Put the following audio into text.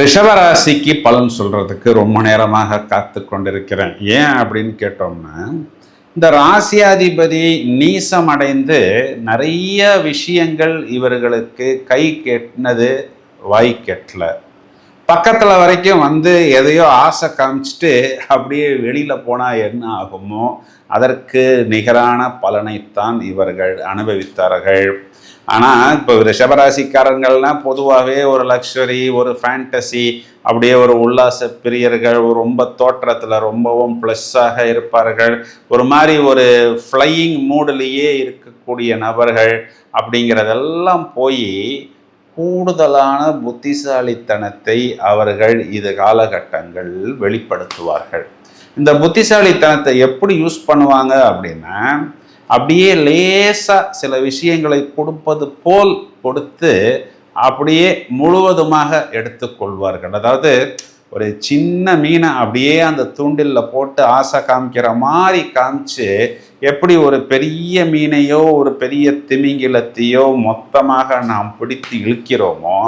ரிஷபராசிக்கு பலன் சொல்றதுக்கு ரொம்ப நேரமாக காத்து கொண்டிருக்கிறேன். ஏன் அப்படின்னு கேட்டோம்னா இந்த ராசியாதிபதி நீசமடைந்து நிறைய விஷயங்கள் இவர்களுக்கு கை கெட்டினது வாய் கெட்டல. பக்கத்தில் வரைக்கும் வந்து எதையோ ஆசை காமிச்சிட்டு அப்படியே வெளியில் போனால் என்ன ஆகுமோ அதற்கு நிகரான பலனைத்தான் இவர்கள் அனுபவித்தார்கள். ஆனால் இப்போ ரிஷபராசிக்காரங்கள்லாம் பொதுவாகவே ஒரு லக்ஸரி ஒரு ஃபேண்டசி அப்படியே ஒரு உல்லாச பிரியர்கள் ஒரு ரொம்ப தோற்றத்தில் ரொம்பவும் ப்ளஸ்ஸாக இருப்பார்கள். ஒரு மாதிரி ஒரு ஃப்ளையிங் மூடிலேயே இருக்கக்கூடிய நபர்கள் அப்படிங்கிறதெல்லாம் போய் கூடுதலான புத்திசாலித்தனத்தை அவர்கள் இது காலகட்டங்கள் வெளிப்படுத்துவார்கள். இந்த புத்திசாலித்தனத்தை எப்படி யூஸ் பண்ணுவாங்க அப்படின்னா அப்படியே லேசாக சில விஷயங்களை கொடுப்பது போல் கொடுத்து அப்படியே முழுவதுமாக எடுத்துக்கொள்வார்கள். அதாவது ஒரு சின்ன மீனை அப்படியே அந்த தூண்டில்ல போட்டு ஆசை காமிக்கிற மாதிரி காமிச்சு எப்படி ஒரு பெரிய மீனையோ ஒரு பெரிய திமிங்கிலத்தையோ மொத்தமாக நாம் பிடித்து இழுக்கிறோமோ